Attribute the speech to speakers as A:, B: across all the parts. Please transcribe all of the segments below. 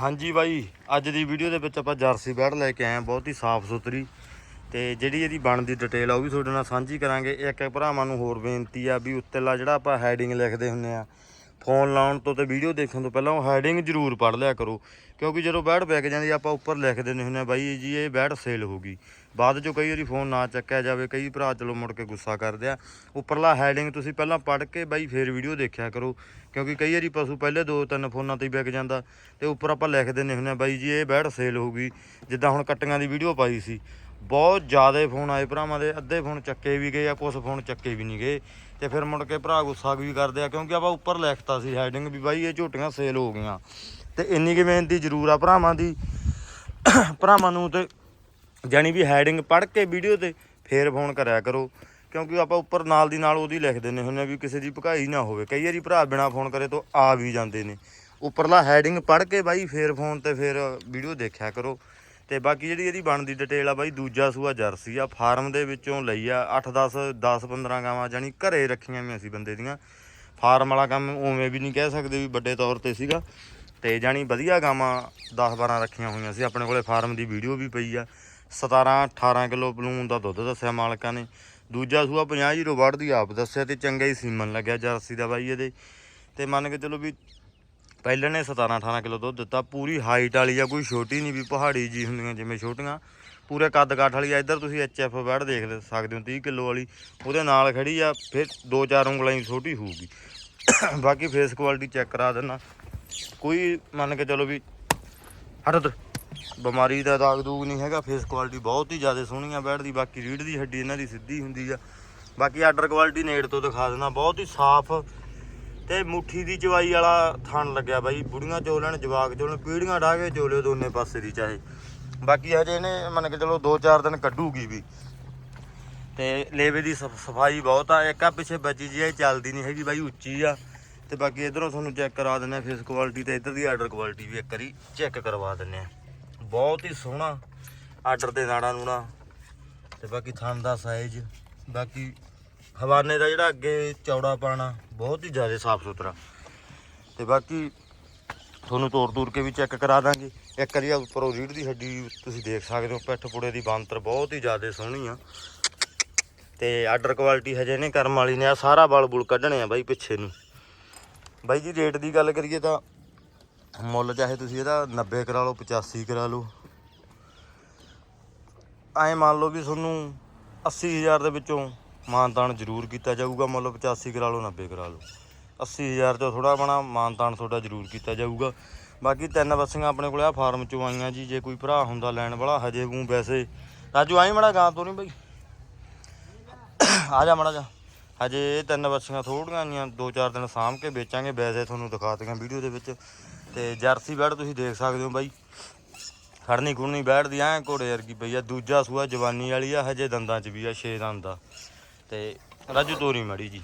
A: ਹਾਂਜੀ ਬਾਈ, ਅੱਜ ਦੀ ਵੀਡੀਓ ਦੇ ਵਿੱਚ ਆਪਾਂ ਜਰਸੀ ਬੈੜ ਲੈ ਕੇ ਆਏ ਹਾਂ, ਬਹੁਤ ਹੀ ਸਾਫ਼ ਸੁਥਰੀ। ਤੇ ਜਿਹੜੀ ਇਹਦੀ ਬਣਦੀ ਡਿਟੇਲ ਆ, ਉਹ ਵੀ ਤੁਹਾਡੇ ਨਾਲ ਸਾਂਝੀ ਕਰਾਂਗੇ। ਇੱਕ ਇੱਕ ਭਰਾਵਾਂ ਨੂੰ ਹੋਰ ਬੇਨਤੀ ਆ ਵੀ ਉੱਤੇਲਾ ਜਿਹੜਾ ਆਪਾਂ ਹੈਡਿੰਗ ਲਿਖਦੇ ਹੁੰਨੇ ਆ ਫੋਨ ਲਾਉਣ ਤੋਂ ਤੇ ਵੀਡੀਓ ਦੇਖਣ ਤੋਂ ਪਹਿਲਾਂ ਉਹ ਹੈਡਿੰਗ ਜ਼ਰੂਰ ਪੜ੍ਹ ਲਿਆ ਕਰੋ। ਕਿਉਂਕਿ ਜਦੋਂ ਬੈੜ ਵਿਕ ਜਾਂਦੀ ਆਪਾਂ ਉੱਪਰ ਲਿਖ ਦਿੰਦੇ ਹੁੰਦੇ ਆ, ਬਾਈ ਜੀ, ਇਹ ਬੈੜ ਸੇਲ ਹੋ ਗਈ ਬਾਅਦ ਚੋਂ ਕਈ ਵਾਰੀ ਫੋਨ ਨਾ ਚੱਕਿਆ ਜਾਵੇ, ਕਈ ਭਰਾ ਚਲੋ ਮੁੜ ਕੇ ਗੁੱਸਾ ਕਰਦੇ ਆ। ਉੱਪਰਲਾ ਹੈਡਿੰਗ ਤੁਸੀਂ ਪਹਿਲਾਂ ਪੜ੍ਹ ਕੇ ਬਾਈ ਫੇਰ ਵੀਡੀਓ ਦੇਖਿਆ ਕਰੋ। ਕਿਉਂਕਿ ਕਈ ਵਾਰੀ ਪਸ਼ੂ ਪਹਿਲੇ ਦੋ ਤਿੰਨ ਫੋਨਾਂ ਤੇ ਹੀ ਵਿਕ ਜਾਂਦਾ। ਤੇ ਉੱਪਰ ਆਪਾਂ ਲਿਖ ਦਿੰਦੇ ਹੁੰਦੇ ਆ, ਬਾਈ ਜੀ, ਇਹ ਬੈੜ ਸੇਲ ਹੋ ਗਈ ਜਿੱਦਾਂ ਹੁਣ ਕੱਟੀਆਂ ਦੀ ਵੀਡੀਓ ਪਾਈ ਸੀ। ਬਹੁਤ ਜ਼ਿਆਦਾ ਫੋਨ ਆਏ ਭਰਾਵਾਂ ਦੇ, ਅੱਧੇ ਫੋਨ ਚੱਕੇ ਵੀ ਗਏ ਆ ਕੁਝ ਫੋਨ ਚੱਕੇ ਵੀ ਨਹੀਂ ਗਏ। ਤੇ ਫਿਰ ਮੁੜ ਕੇ ਭਰਾ ਗੁੱਸਾ ਵੀ ਕਰਦੇ ਆ, ਕਿਉਂਕਿ ਆਪਾਂ ਉੱਪਰ ਲਿਖਤਾ ਸੀ ਹੈਡਿੰਗ ਵੀ ਬਾਈ ਇਹ ਝੋਟੀਆਂ ਸੇਲ ਹੋ ਗਈਆਂ। ਤੇ ਇੰਨੀ ਕਿ ਬੇਨਤੀ ਜ਼ਰੂਰ ਆ ਭਰਾਵਾਂ ਦੀ। ਭਰਾਵਾਂ ਨੂੰ ਤੇ ਜਾਣੀ ਵੀ ਹੈਡਿੰਗ ਪੜ੍ਹ ਕੇ ਵੀਡੀਓ ਤੇ ਫੇਰ ਫੋਨ ਕਰਿਆ ਕਰੋ, ਕਿਉਂਕਿ ਆਪਾਂ ਉੱਪਰ ਨਾਲ ਦੀ ਨਾਲ ਉਹਦੀ ਲਿਖ ਦਿੰਦੇ ਹੁੰਦੇ ਆ ਵੀ ਕਿਸੇ ਦੀ ਭਕਾਈ ਨਾ ਹੋਵੇ। ਕਈ ਵਾਰੀ ਭਰਾ ਬਿਨਾ ਫੋਨ ਕਰੇ ਤੋਂ ਆ ਵੀ ਜਾਂਦੇ ਨੇ। ਉੱਪਰਲਾ ਹੈਡਿੰਗ ਪੜ੍ਹ ਕੇ ਬਾਈ ਫੇਰ ਫੋਨ ਤੇ ਫੇਰ ਵੀਡੀਓ ਦੇਖਿਆ ਕਰੋ। ਤੇ ਬਾਕੀ ਜਿਹੜੀ ਇਹਦੀ ਬਣਦੀ ਡਿਟੇਲ ਆ ਬਾਈ, ਦੂਜਾ ਸੂਆ ਜਰਸੀ ਆ, ਫਾਰਮ ਦੇ ਵਿੱਚੋਂ ਲਈ ਆ 8 10 10 15 ਗਾਵਾਂ ਜਾਨੀ ਘਰੇ ਰੱਖੀਆਂ ਵੀ ਅਸੀਂ ਬੰਦੇ ਦੀਆਂ। ਫਾਰਮ ਵਾਲਾ ਕੰਮ ਉਵੇਂ ਵੀ ਨਹੀਂ ਕਹਿ ਸਕਦੇ ਵੀ ਵੱਡੇ ਤੌਰ ਤੇ ਸੀਗਾ। ਤੇ ਜਾਨੀ ਵਧੀਆ ਗਾਵਾਂ 10 12 ਰੱਖੀਆਂ ਹੋਈਆਂ ਸੀ। ਆਪਣੇ ਕੋਲੇ ਫਾਰਮ ਦੀ ਵੀਡੀਓ ਵੀ ਪਈ ਆ। 17 18 ਕਿਲੋ ਬਲੂਨ ਦਾ ਦੁੱਧ ਦੱਸਿਆ ਮਾਲਕਾਂ ਨੇ। ਦੂਜਾ ਸੂਆ 50 ਜੀਰੋ ਵੱਢਦੀ ਆਪ ਦੱਸਿਆ ਤੇ ਚੰਗਾ ਹੀ ਸੀਮਨ ਲੱਗਿਆ ਜਰਸੀ ਦਾ ਬਾਈ ਇਹਦੇ। ਤੇ ਮੰਨ ਕੇ ਚਲੋ ਵੀ ਪਹਿਲਾਂ ਨੇ 17 18 ਕਿਲੋ ਦੁੱਧ ਦਿੱਤਾ, ਪੂਰੀ ਹਾਈਟ ਵਾਲੀ ਆ, ਕੋਈ ਛੋਟੀ ਨਹੀਂ ਵੀ ਪਹਾੜੀ ਜੀ ਹੁੰਦੀਆਂ ਜਿਵੇਂ ਛੋਟੀਆਂ। ਪੂਰੇ ਕੱਦ ਕਾਠ ਵਾਲੀ ਆ, ਇੱਧਰ ਤੁਸੀਂ ਐਚ ਐਫ ਬੈਡ ਦੇਖ ਸਕਦੇ ਹੋ 30 ਕਿਲੋ ਵਾਲੀ। ਉਹਦੇ ਨਾਲ ਖੜੀ ਆ, ਫਿਰ ਦੋ ਚਾਰ ਉਂਗਲਾਂ ਹੀ ਛੋਟੀ ਹੋਊਗੀ। ਬਾਕੀ ਫੇਸ ਕੁਆਲਿਟੀ ਚੈੱਕ ਕਰਾ ਦੇਣਾ ਕੋਈ ਮੰਨ ਕੇ ਚਲੋ ਵੀ ਹਟ ਉੱਧਰ ਬਿਮਾਰੀ ਦਾ ਦਾਗ ਦੂਗ ਨਹੀਂ ਹੈਗਾ ਫੇਸ ਕੁਆਲਿਟੀ ਬਹੁਤ ਹੀ ਜ਼ਿਆਦਾ ਸੋਹਣੀ ਆ ਬੈੜ ਦੀ, ਬਾਕੀ ਰੀੜ ਦੀ ਹੱਡੀ ਇਹਨਾਂ ਦੀ ਸਿੱਧੀ ਹੁੰਦੀ ਆ। ਬਾਕੀ ਆਰਡਰ ਕੁਆਲਿਟੀ ਨੇੜ ਤੋਂ ਦਿਖਾ ਦੇਣਾ ਬਹੁਤ ਹੀ ਸਾਫ਼ ਤੇ ਮੁੱਠੀ ਦੀ ਚਵਾਈ ਵਾਲਾ ਥਣ ਲੱਗਿਆ ਬਾਈ। ਬੁੜੀਆਂ ਚੋਲਣ ਜਵਾਕ ਚੋਲਣ ਪੀੜੀਆਂ ਢਾ ਕੇ ਚੋਲਿਓ ਦੋਨੇ ਪਾਸੇ ਦੀ ਚਾਹੇ। ਬਾਕੀ ਹਜੇ ਇਹਨੇ ਮੰਨ ਕੇ ਚਲੋ 2-4 ਦਿਨ ਕੱਢੂਗੀ ਵੀ। ਤੇ ਲੇਵੇ ਦੀ ਸਫ- ਸਫ਼ਾਈ ਬਹੁਤ ਆ, ਇੱਕ ਆ ਪਿੱਛੇ ਬੱਜੀ ਜੀ ਚੱਲਦੀ ਨਹੀਂ ਹੈਗੀ ਬਾਈ, ਉੱਚੀ ਆ। ਤੇ ਬਾਕੀ ਇਧਰੋਂ ਤੁਹਾਨੂੰ ਚੈੱਕ ਕਰਾ ਦਿੰਦੇ ਆ ਫੇਸ ਕੁਆਲਿਟੀ ਤੇ ਇਧਰ ਦੀ ਆਰਡਰ ਕੁਆਲਿਟੀ ਵੀ ਇੱਕ ਵਾਰੀ ਚੈੱਕ ਕਰਵਾ ਦਿੰਦੇ ਆ। ਬਹੁਤ ਹੀ ਸੋਹਣਾ ਆਰਡਰ ਦੇ ਨਾੜਾ ਨੂਣਾ। ਤੇ ਬਾਕੀ ਥਣ ਦਾ ਸਾਈਜ਼ ਬਾਕੀ ਹਵਾਨੇ ਦਾ ਜਿਹੜਾ ਅੱਗੇ ਚੌੜਾ ਪਾਣਾ, ਬਹੁਤ ਹੀ ਜ਼ਿਆਦਾ ਸਾਫ਼ ਸੁਥਰਾ। ਤੇ ਬਾਕੀ ਤੁਹਾਨੂੰ ਤੋੜ ਤੂੜ ਕੇ ਵੀ ਚੈੱਕ ਕਰਾ ਦਾਂਗੇ। ਇੱਕ ਵਾਰੀ ਉੱਪਰੋਂ ਰੀੜ ਦੀ ਹੱਡੀ ਤੁਸੀਂ ਦੇਖ ਸਕਦੇ ਹੋ, ਪਿੱਠ ਪੁੜੇ ਦੀ ਬਾਂਤਰ ਬਹੁਤ ਹੀ ਜ਼ਿਆਦਾ ਸੋਹਣੀ ਆ। ਤੇ ਆਰਡਰ ਕੁਆਲਿਟੀ ਹਜੇ ਨਹੀਂ ਕਰਮ ਵਾਲੀ ਨੇ ਆ ਸਾਰਾ ਬਲ ਬੁਲ ਕੱਢਣੇ ਆ ਬਾਈ ਪਿੱਛੇ ਨੂੰ। ਬਾਈ ਜੀ, ਰੇਟ ਦੀ ਗੱਲ ਕਰੀਏ ਤਾਂ ਮੁੱਲ ਚਾਹੇ ਤੁਸੀਂ ਇਹਦਾ 90 ਕਰਾ ਲਓ 85 ਕਰਾ ਲਓ। ਐਂ ਮੰਨ ਲਓ ਵੀ ਤੁਹਾਨੂੰ 80000 ਦੇ ਵਿੱਚੋਂ ਮਾਨਤਾਨ ਜ਼ਰੂਰ ਕੀਤਾ ਜਾਊਗਾ ਮੁੱਲ 85 ਕਰਾ ਲਓ 90 ਕਰਾ ਲਓ। 80000 ਚੋਂ ਥੋੜਾ ਬਣਾ, ਮਾਨਤਾਨ ਤੁਹਾਡਾ ਜ਼ਰੂਰ ਕੀਤਾ ਜਾਊਗਾ। ਬਾਕੀ ਤਿੰਨ ਬੱਸੀਆਂ ਆਪਣੇ ਕੋਲ ਆ, ਫਾਰਮ ਚੋਂ ਆਈਆਂ ਜੀ, ਜੇ ਕੋਈ ਭਰਾ ਹੁੰਦਾ ਲੈਣ ਵਾਲਾ, ਹਜੇ ਗੂੰ ਵੈਸੇ। ਰਾਜੂ ਆਈ ਮੜਾ ਗਾਂ ਤੋਂ ਨਹੀਂ ਬਈ? ਆ ਜਾ ਮੜਾ ਜਾ ਹਜੇ ਇਹ ਤਿੰਨ ਬੱਸੀਆਂ ਥੋੜੀਆਂ ਆਈਆਂ, ਦੋ ਚਾਰ ਦਿਨ ਸਾਂਭ ਕੇ ਵੇਚਾਂਗੇ। ਵੈਸੇ ਤੁਹਾਨੂੰ ਦਿਖਾਤੀਆਂ ਵੀਡੀਓ ਦੇ ਵਿੱਚ। ਤੇ ਜਰਸੀ ਬੈੜ ਤੁਸੀਂ ਦੇਖ ਸਕਦੇ ਹੋ ਬਾਈ। ਖੜਨੀ ਖੁੜਨੀ ਬੈਠਦੀ, ਐ ਘੋੜੇ ਵਰਗੀ ਪਈ ਆ। ਦੂਜਾ ਸੂਆ ਜਵਾਨੀ ਵਾਲੀ ਆ, ਹਜੇ ਦੰਦਾਂ 'ਚ ਵੀ ਆ, ਛੇ ਦੰਦ ਆ। ਤੇ ਰਾਜੂ ਤੋਰੀ ਮੜੀ ਜੀ।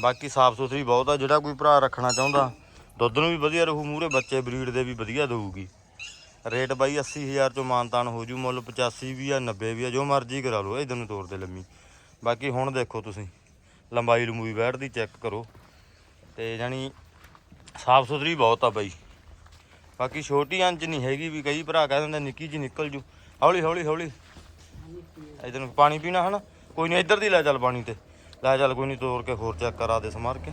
A: ਬਾਕੀ ਸਾਫ਼ ਸੁਥਰੀ ਬਹੁਤ ਆ, ਜਿਹੜਾ ਕੋਈ ਭਰਾ ਰੱਖਣਾ ਚਾਹੁੰਦਾ, ਦੁੱਧ ਨੂੰ ਵੀ ਵਧੀਆ ਰਹੂ ਮੂਰੇ ਬੱਚੇ ਬਰੀਡ ਦੇ ਵੀ ਵਧੀਆ ਦਊਗੀ। ਰੇਟ ਬਾਈ 80000 ਚੋਂ ਮਾਨਤਾਨ ਹੋ ਜੂ, ਮੁੱਲ 85 ਵੀ ਆ 90 ਵੀ ਆ, ਜੋ ਮਰਜ਼ੀ ਕਰਾ ਲਓ ਇਧਰ ਨੂੰ ਤੋਰ ਦੇ ਲੰਮੀ। ਬਾਕੀ ਹੁਣ ਦੇਖੋ ਤੁਸੀਂ, ਲੰਬਾਈ ਲੰਬੂਈ ਬੈਠਦੀ, ਚੈੱਕ ਕਰੋ। ਤੇ ਜਾਨੀ ਸਾਫ਼ ਸੁਥਰੀ ਬਹੁਤ ਆ ਬਾਈ। ਬਾਕੀ ਛੋਟੀ ਅੰਚ ਨਹੀਂ ਹੈਗੀ ਵੀ, ਕਈ ਭਰਾ ਕਹਿ ਦਿੰਦੇ, ਨਿੱਕੀ ਜੀ ਨਿਕਲ ਜੂ। ਹੌਲੀ ਹੌਲੀ ਹੌਲੀ ਇਧਰ ਨੂੰ ਪਾਣੀ ਪੀਣਾ ਹਨਾ? ਕੋਈ ਨਹੀਂ, ਇੱਧਰ ਦੀ ਲੈ ਚੱਲ ਪਾਣੀ ਤੇ। ਲੈ ਚੱਲ ਕੋਈ ਨਹੀਂ, ਤੋਰ ਕੇ ਹੋਰ ਚੈੱਕ ਕਰਾ ਦੇ ਸਮਾਰ ਕੇ।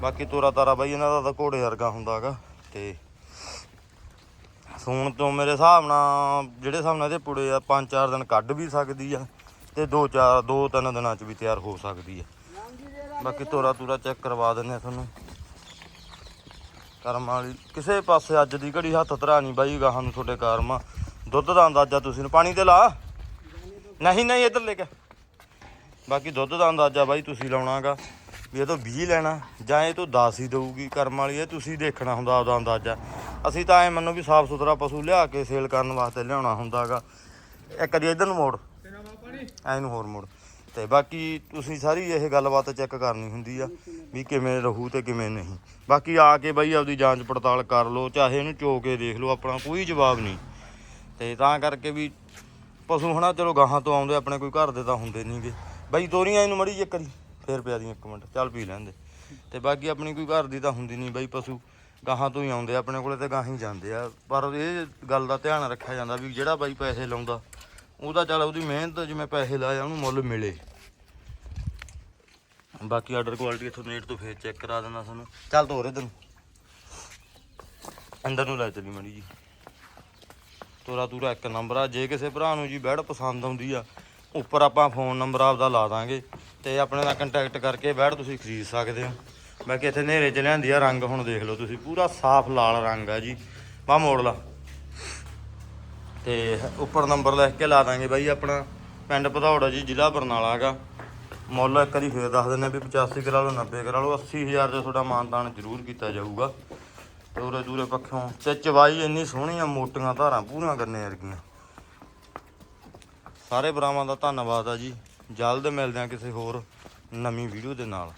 A: ਬਾਕੀ ਤੋਰਾ ਤਾਰਾ ਬਾਈ, ਇਹਨਾਂ ਦਾ ਤਾਂ ਘੋੜੇ ਵਰਗਾ ਹੁੰਦਾਗਾ। ਤੇ ਸੂਣ ਤੋਂ ਮੇਰੇ ਹਿਸਾਬ ਨਾਲ, ਜਿਹੜੇ ਹਿਸਾਬ ਨਾਲ ਇਹਦੇ ਪੁੜੇ ਆ 5-4 ਦਿਨ ਕੱਢ ਵੀ ਸਕਦੀ ਆ, ਤੇ 2-4 2-3 ਦਿਨਾਂ ਚ ਵੀ ਤਿਆਰ ਹੋ ਸਕਦੀ ਆ। ਬਾਕੀ ਤੋਰਾ ਤੂਰਾ ਚੈੱਕ ਕਰਵਾ ਦਿੰਦੇ ਆ ਤੁਹਾਨੂੰ। ਕਰਮ ਵਾਲੀ, ਕਿਸੇ ਪਾਸੇ ਅੱਜ ਦੀ ਘੜੀ ਹੱਥ ਧਰਾ ਨਹੀਂ ਬਾਈ ਗਾਹਾਂ ਨੂੰ ਤੁਹਾਡੇ ਕਰਮ। ਦੁੱਧ ਦਾ ਅੰਦਾਜ਼ਾ ਤੁਸੀਂ ਪਾਣੀ ਤੇ ਲਾ। ਨਹੀਂ ਨਹੀਂ, ਇੱਧਰ ਲੈ ਕੇ ਬਾਕੀ ਦੁੱਧ ਦਾ ਅੰਦਾਜ਼ਾ ਬਾਈ ਤੁਸੀਂ ਲਾਉਣਾਗਾ ਵੀ ਇਹ ਤੋਂ 20 ਲੈਣਾ, ਜਾਂ ਇਹ ਤੋਂ 10 ਹੀ ਦਊਗੀ ਕਰਮ ਵਾਲੀ, ਇਹ ਤੁਸੀਂ ਦੇਖਣਾ ਹੁੰਦਾ ਉਹਦਾ ਅੰਦਾਜ਼ਾ। ਅਸੀਂ ਤਾਂ ਐ ਮੰਨੋ ਵੀ ਸਾਫ਼ ਸੁਥਰਾ ਪਸ਼ੂ ਲਿਆ ਕੇ ਸੇਲ ਕਰਨ ਵਾਸਤੇ ਲਿਆਉਣਾ ਹੁੰਦਾਗਾ। ਇੱਕ ਜੀ ਇੱਧਰ ਨੂੰ ਮੋੜ। ਐ ਨੂੰ ਹੋਰ ਮੋੜ। ਤੇ ਬਾਕੀ ਤੁਸੀਂ ਸਾਰੀ ਇਹ ਗੱਲਬਾਤ ਚੈੱਕ ਕਰਨੀ ਹੁੰਦੀ ਆ ਵੀ ਕਿਵੇਂ ਰਹੂ ਤੇ ਕਿਵੇਂ ਨਹੀਂ। ਬਾਕੀ ਆ ਕੇ ਬਾਈ ਆਪਦੀ ਜਾਂਚ ਪੜਤਾਲ ਕਰ ਲਓ, ਚਾਹੇ ਇਹਨੂੰ ਚੋ ਕੇ ਦੇਖ ਲਓ, ਆਪਣਾ ਕੋਈ ਜਵਾਬ ਨਹੀਂ। ਤੇ ਤਾਂ ਕਰਕੇ ਵੀ ਪਸ਼ੂ ਹਨਾ, ਚਲੋ ਗਾਹਾਂ ਤੋਂ ਆਉਂਦੇ, ਆਪਣੇ ਕੋਈ ਘਰ ਦੇ ਤਾਂ ਹੁੰਦੇ ਨਹੀਂਗੇ ਬਾਈ, ਤੋਰੀਆਂ ਇਹਨੂੰ ਮੜੀ ਜੇ ਕਰੀ ਫੇਰ ਪਿਆ ਦੀ ਇੱਕ ਮਿੰਟ, ਚੱਲ ਪੀ ਲੈਂਦੇ। ਤੇ ਬਾਕੀ ਆਪਣੀ ਕੋਈ ਘਰ ਦੀ ਤਾਂ ਹੁੰਦੀ ਨਹੀਂ ਬਾਈ ਪਸ਼ੂ, ਗਾਹਾਂ ਤੋਂ ਹੀ ਆਉਂਦੇ ਆ, ਆਪਣੇ ਕੋਲੇ ਤੇ ਗਾਹਾਂ ਹੀ ਜਾਂਦੇ ਆ। ਪਰ ਇਹ ਗੱਲ ਦਾ ਧਿਆਨ ਰੱਖਿਆ ਜਾਂਦਾ ਵੀ ਜਿਹੜਾ ਬਾਈ ਪੈਸੇ ਲਾਉਂਦਾ ਉਹਦਾ ਚੱਲ ਉਹਦੀ ਮਿਹਨਤ, ਜਿਵੇਂ ਪੈਸੇ ਲਾਇਆ ਉਹਨੂੰ ਮੁੱਲ ਮਿਲੇ। ਬਾਕੀ ਆਰਡਰ ਕੁਆਲਿਟੀ ਇੱਥੋਂ ਨੇਟ ਤੋਂ ਫੇਰ ਚੈੱਕ ਕਰਾ ਦਿੰਦਾ ਤੁਹਾਨੂੰ। ਚੱਲ ਤੋਰ ਇਧਰ ਨੂੰ। ਅੰਦਰ ਨੂੰ ਲੈ ਚੱਲੀ ਮੜੀ ਜੀ ਤੋਰਾ ਤੂਰਾ ਇੱਕ ਨੰਬਰ ਆ, ਜੇ ਕਿਸੇ ਭਰਾ ਨੂੰ ਜੀ ਬੈਡ ਪਸੰਦ ਆਉਂਦੀ ਆ ਉੱਪਰ ਆਪਾਂ ਫੋਨ ਨੰਬਰ ਆਪਦਾ ਲਾ ਦਾਂਗੇ ਤੇ ਆਪਣੇ ਨਾਲ ਕੰਟੈਕਟ ਕਰਕੇ ਬੈਠ ਤੁਸੀਂ ਖਰੀਦ ਸਕਦੇ ਹੋ। ਬਾਕੀ ਇੱਥੇ ਹਨੇਰੇ ਚ ਲਿਆਂਦੀ ਆ ਰੰਗ, ਹੁਣ ਦੇਖ ਲਓ ਤੁਸੀਂ, ਪੂਰਾ ਸਾਫ਼ ਲਾਲ ਰੰਗ ਆ ਜੀ। ਬਾ ਮੋੜ ਲਾ ਤੇ ਉੱਪਰ ਨੰਬਰ ਲਿਖ ਕੇ ਲਾ ਦਾਂਗੇ ਬਾਈ ਆਪਣਾ, ਪਿੰਡ ਭਦੌੜ ਜੀ, ਜ਼ਿਲ੍ਹਾ ਬਰਨਾਲਾ ਹੈਗਾ। ਮੁੱਲ ਇੱਕ ਵਾਰੀ ਫੇਰ ਦੱਸ ਦਿੰਦੇ ਵੀ 85 ਕਰਾ ਲਓ 90 ਕਰਾ ਲਓ 80000 ਦਾ ਤੁਹਾਡਾ ਮਾਨਦਾਨ ਜ਼ਰੂਰ ਕੀਤਾ ਜਾਊਗਾ। ਤੇ ਉਰੇ ਦੂਰੇ ਪੱਖੋਂ ਤੇ ਚਵਾਈ ਇੰਨੀ ਸੋਹਣੀ ਆ, ਮੋਟੀਆਂ ਧਾਰਾਂ ਪੂਰੀਆਂ ਕਰਨੇ ਵਰਗੀਆਂ। ਸਾਰੇ ਭਰਾਵਾਂ ਦਾ ਧੰਨਵਾਦ ਆ ਜੀ। ਜਲਦ ਮਿਲਦੇ ਆ ਕਿਸੇ ਹੋਰ ਨਵੀਂ ਵੀਡੀਓ ਦੇ ਨਾਲ।